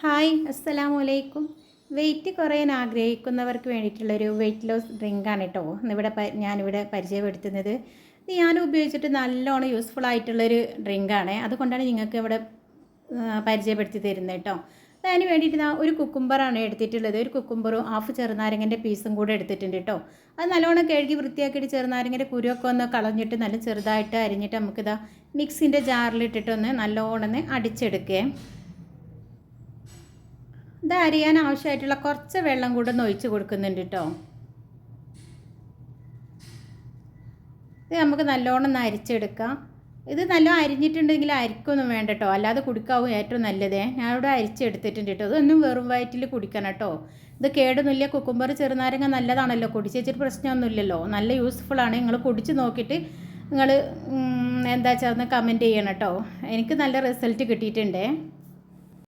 Hi അസ്സലാമു അലൈക്കും wait കുറയാൻ ആഗ്രഹിക്കുന്നവർക്ക് വേണ്ടിയിട്ടുള്ളൊരു വെയിറ്റ് ലോസ് ഡ്രിങ്കാണ് കേട്ടോ ഇന്നിവിടെ ഞാനിവിടെ പരിചയപ്പെടുത്തുന്നത്. ഞാൻ ഉപയോഗിച്ചിട്ട് നല്ലോണം യൂസ്ഫുൾ ആയിട്ടുള്ളൊരു ഡ്രിങ്കാണ്. അതുകൊണ്ടാണ് നിങ്ങൾക്ക് ഇവിടെ പരിചയപ്പെടുത്തി തരുന്നത് കേട്ടോ അതിന് വേണ്ടിയിട്ട് ഞാൻ ഒരു കുക്കുംബറാണ് എടുത്തിട്ടുള്ളത്. ഒരു കുക്കുംബറും ഹാഫ് ചെറുനാരങ്ങന്റെ പീസും കൂടെ എടുത്തിട്ടുണ്ട് കേട്ടോ അത് നല്ലോണം കഴുകി വൃത്തിയാക്കിയിട്ട് ചെറുനാരങ്ങന്റെ കുരുവൊക്കെ ഒന്ന് കളഞ്ഞിട്ട് നല്ല ചെറുതായിട്ട് അരിഞ്ഞിട്ട് നമുക്കിതാ മിക്സിന്റെ ജാറിലിട്ടിട്ടൊന്ന് നല്ലോണം ഒന്ന് അടിച്ചെടുക്കേ. ഇത് അരിയാൻ ആവശ്യമായിട്ടുള്ള കുറച്ച് വെള്ളം കൂടെ ഒഴിച്ച് കൊടുക്കുന്നുണ്ട് കേട്ടോ ഇത് നമുക്ക് നല്ലോണം ഒന്ന് അരിച്ചെടുക്കാം. ഇത് നല്ല അരിഞ്ഞിട്ടുണ്ടെങ്കിൽ അരിക്കൊന്നും വേണ്ട കേട്ടോ അല്ലാതെ കുടിക്കാവും ഏറ്റവും നല്ലതേ. ഇവിടെ അരിച്ചെടുത്തിട്ടുണ്ട് കേട്ടോ ഇതൊന്നും വെറും വയറ്റിൽ കുടിക്കണം കേട്ടോ ഇത് കേടൊന്നുമില്ല കുക്കുംബർ ചെറുനാരങ്ങ നല്ലതാണല്ലോ. കുടിച്ച് വെച്ചിട്ട് പ്രശ്നമൊന്നുമില്ലല്ലോ. നല്ല യൂസ്ഫുൾ ആണ്. നിങ്ങൾ കുടിച്ച് നോക്കിയിട്ട് നിങ്ങൾ എന്താ ഒന്ന് കമന്റ് ചെയ്യണം കേട്ടോ എനിക്ക് നല്ല റിസൾട്ട് കിട്ടിയിട്ടുണ്ടേ.